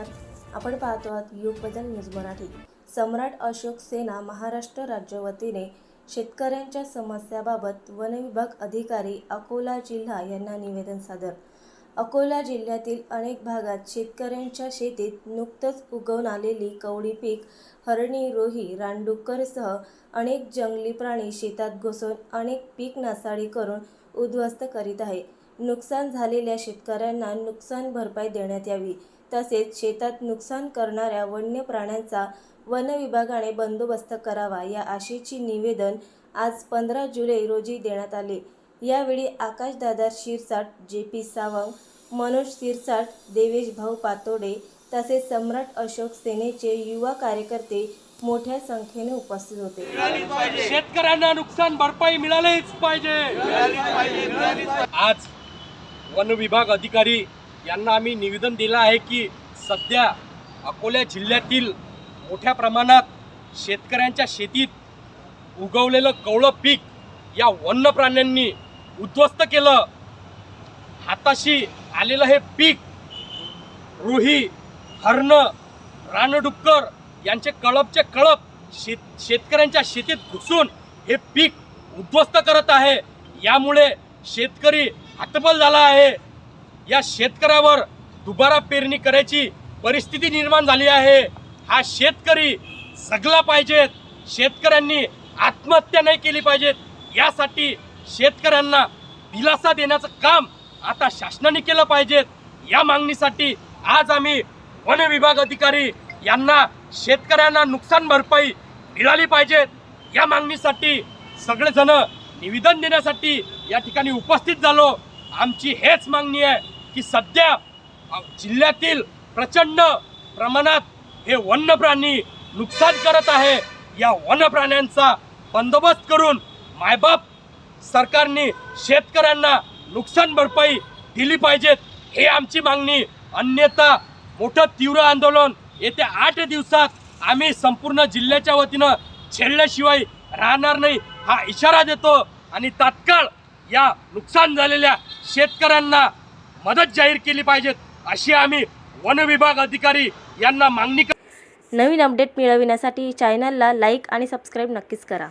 नमस्कार. आपण पाहतो आहात युगबदल न्यूज मराठी. सम्राट अशोक सेना महाराष्ट्र राज्य वतीने शेतकऱ्यांच्या समस्याबाबत वनविभाग अधिकारी अकोला जिल्हा यांना निवेदन सादर. अकोला जिल्ह्यातील अनेक भागात शेतकऱ्यांच्या शेतीत नुकतंच उगवून आलेली कवडी पीक हरणी रोही रानडुक्करसह अनेक जंगली प्राणी शेतात घुसून अनेक पीक नासाडी करून उद्ध्वस्त करीत आहे. नुकसान झालेल्या शेतकऱ्यांना नुकसान भरपाई देण्यात यावी. तसेच शेतात नुकसान करणाऱ्या वन्य प्राण्यांचा वन विभागाने बंदोबस्त करावा या आशेची निवेदन आज पंधरा जुलै रोजी देण्यात आले. यावेळी आकाशदादा शिरसाट जे पी सावंग मनोज शिरसाट देवेश भाऊ पातोडे तसेच सम्राट अशोक सेनेचे युवा कार्यकर्ते मोठ्या संख्येने उपस्थित होते. शेतकऱ्यांना नुकसान भरपाई मिळालीच पाहिजे. आज वन विभाग अधिकारी यांना आम्ही निवेदन दिलं आहे की सध्या अकोला जिल्ह्यातील मोठ्या प्रमाणात शेतकऱ्यांच्या शेतीत उगवलेलं कवळं पीक या वन्य प्राण्यांनी उद्ध्वस्त केलं. हाताशी आलेलं हे पीक रुही हरण रानडुक्कर यांचे कळपचे कळप शेत शेतकऱ्यांच्या शेतीत घुसून हे पीक उद्ध्वस्त करत आहे. यामुळे शेतकरी हतबल झाला आहे. या शेतकऱ्यावर दुबारा पेरणी करायची परिस्थिती निर्माण झाली आहे. हा शेतकरी जगला पाहिजेत शेतकऱ्यांनी आत्महत्या नाही केली पाहिजेत यासाठी शेतकऱ्यांना दिलासा देण्याचं काम आता शासनाने केलं पाहिजेत या मागणीसाठी आज आम्ही वन विभाग अधिकारी यांना शेतकऱ्यांना नुकसान भरपाई मिळाली पाहिजेत या मागणीसाठी सगळेजण निवेदन देण्यासाठी या ठिकाणी उपस्थित झालो. आमची हेच मागणी आहे की सध्या जिल्ह्यातील प्रचंड प्रमाणात हे वन्य प्राणी नुकसान करत आहे. या वन्य प्राण्यांचा बंदोबस्त करून मायबाप सरकारने शेतकऱ्यांना नुकसान भरपाई दिली पाहिजेत हे आमची मागणी. अन्यथा मोठं तीव्र आंदोलन येत्या आठ दिवसात आम्ही संपूर्ण जिल्ह्याच्या वतीनं छेडल्याशिवाय राहणार नाही हा इशारा देतो. आणि तात्काळ या नुकसान झालेल्या शेतकऱ्यांना मदत जाहीर केली पाहिजेत अशी आम्ही वन विभाग अधिकारी यांना मागणी नवीन अपडेट मिळविण्यासाठी चॅनलला लाईक आणि सबस्क्राईब नक्कीच करा.